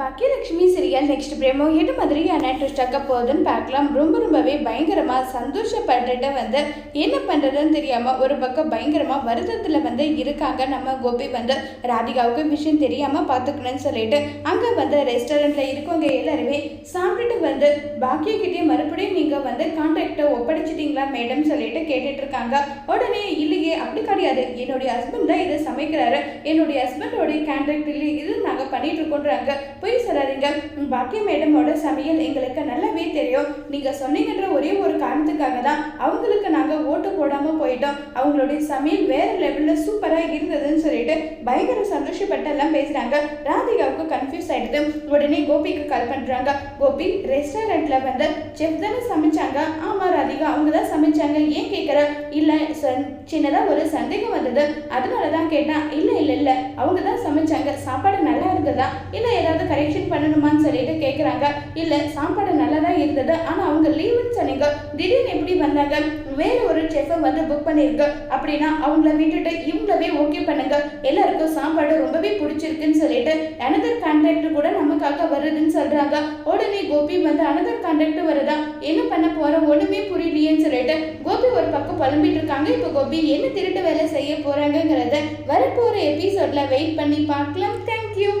Baakiyalakshmi serial next பிரேமோ எது மாதிரியான ட்விஸ்டாக்க போகுதுன்னு பார்க்கலாம். ரொம்ப ரொம்பவே பயங்கரமாக சந்தோஷப்பட்டுட்டு வந்து என்ன பண்ணுறதுன்னு தெரியாமல் ஒரு பக்கம் பயங்கரமாக வருத்தத்தில் வந்து இருக்காங்க. நம்ம கோபி வந்து ராதிகாவுக்கு விஷயம் தெரியாமல் பார்த்துக்கணும்னு சொல்லிட்டு அங்கே வந்து ரெஸ்டாரண்ட்டில் இருக்கவங்க எல்லாருமே சாப்பிட்டுட்டு வந்து பாக்கியக்கிட்டே மறுபடியும் நீங்கள் வந்து கிட்ட ஒப்படைச்சிட்டிங்களா மேடம் சொல்லிட்டு கேட்டுட்டு இருக்காங்க உடனே இல்லையே அப்படி கிடையாது. என்னுடைய ஹஸ்பண்ட் தான் இதை சமைக்கிறாரு. என்னுடைய ஹஸ்பண்டோடைய கான்ட்ராக்ட் இது நாங்கள் பண்ணிட்டு இருக்கோன்றாங்க போய் சொல்லாதீங்க. பாக்கிய மேடமோட சமையல் எங்களுக்கு நல்லாவே தெரியும். நீங்கள் சொன்னீங்கன்ற ஒரே ஒரு காரணத்துக்காக தான் அவங்க நாங்கள் ஓட்டு போடாமல் போயிட்டோம். அவங்களுடைய சமையல் வேற லெவலில் சூப்பராக இருந்ததுன்னு சொல்லிட்டு பயங்கர சந்தோஷப்பட்டு எல்லாம் பேசுகிறாங்க ராதிகாவுக்கு கன்ஃபியூஸ் ஆகிடுது உடனே கோபிக்கு கால் பண்ணுறாங்க கோபி ரெஸ்டாரண்ட்டில் வந்து செஃப் தானே சமைச்சாங்க. ஆமாம் ராதிகா அவங்க தான் சமைச்சாங்க. ஏன் கேட்குற இல்லை சின்னதாக ஒரு சந்தேகம் வந்தது. அதனால தான் கேட்டேன். இல்லை இல்லை இல்லை. அவங்க தான் சமைச்சாங்க. சாப்பாடு நல்லா இருந்ததா? இல்லை ஏதாவது கரெக்ஷன் பண்ணணுமான்னு சொல்லிட்டு கேட்குறாங்க இல்லை சாப்பாடு நல்லா தான் இருந்தது. ஆனால் அவங்க லீவுன்னு சொன்னீங்க. திடீர்னு எப்படி வந்தாங்க? வேற ஒரு செஃபை வந்து புக் பண்ணியிருக்கு அப்படின்னா அவங்கள விட்டுட்டு இவங்களவே ஓகே பண்ணுங்க. எல்லாருக்கும் சாப்பாடு ரொம்பவே பிடிச்சிருக்குன்னு சொல்லிட்டு அனதர் கான்ட்ராக்டர் கூட நமக்காக வருதுன்னு சொல்றாங்க. உடனே கோபி வந்து அனதர் கான்ட்ராக்டர் வருதா? என்ன பண்ண போறோம் ஒண்ணுமே புரியலையேன்னு சொல்லிட்டு கோபி ஒரு பக்கம் புலம்பிட்டு இருக்காங்க. இப்போ கோபி என்ன திருட்டு வேலை செய்ய போறாங்கிறத வரப்போற எபிசோட்ல வெயிட் பண்ணி பார்க்கலாம். தேங்க்யூ